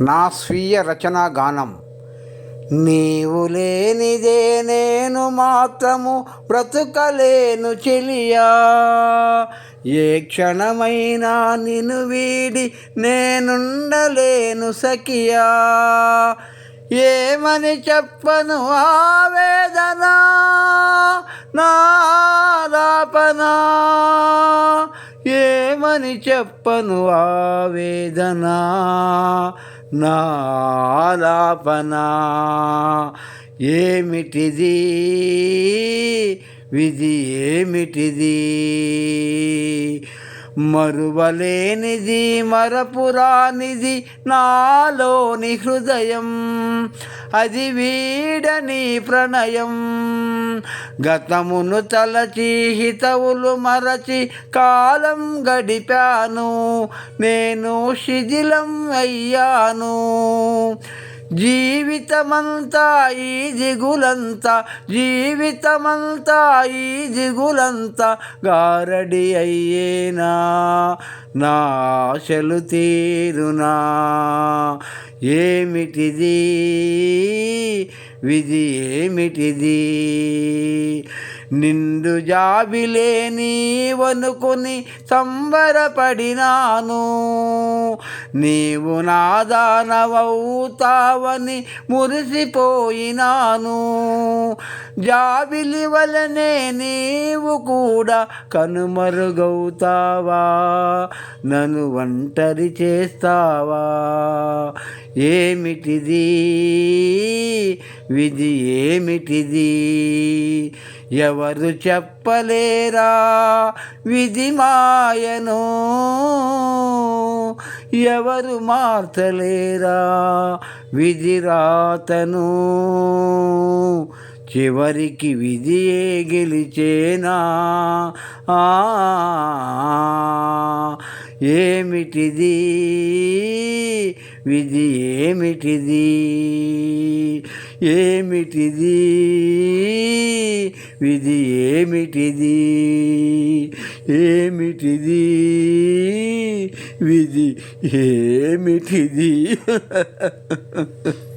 నా స్వీయ రచనా గానం. నీవు లేనిదే నేను మాత్రము బ్రతుకలేను చెలియా. ఏ క్షణమైనా నిన్ను వీడి నేనుండలేను సఖియా. ఏమని చెప్పను ఆవేదన నారాపనా ఏమని చెప్పను ఆవేదనా నాలాపన ఏమిటిది విధి ఏమిటిది మరువలేనిది మరపురానిది నాలోని హృదయం. అది వీడని ప్రణయం. గతమును తలచి హితవులు మరచి కాలం గడిపాను. నేను శిథిలం అయ్యాను. జీవితమంతా ఈ దిగులంతా జీవితమంతా ఈ దిగులంతా గారడి అయ్యేనా? నా ఆశలు తీరునా? ఏమిటిది? విధి ఏమిటిది? నిండు జాబిలేని నీవనుకుని సంబరపడినాను. నీవు నాదానవవుతావని మురిసిపోయినాను. జాబిలి వలనే నీవు కూడా కనుమరుగవుతావా? నన్ను ఒంటరి చేస్తావా? ఏమిటిది? విధి ఏమిటిది? ఎవరు చెప్పలేరా? విధి మాయను. ఎవరు మార్చలేరా? విధి రాతను. చివరికి విధియే గెలిచేనా? ఆ, ఏమిటిది? విధి ఏమిటిది? ఏమిటిది? విధి ఏమిటిది? ఏమిటిది? విధి ఏమిటిది?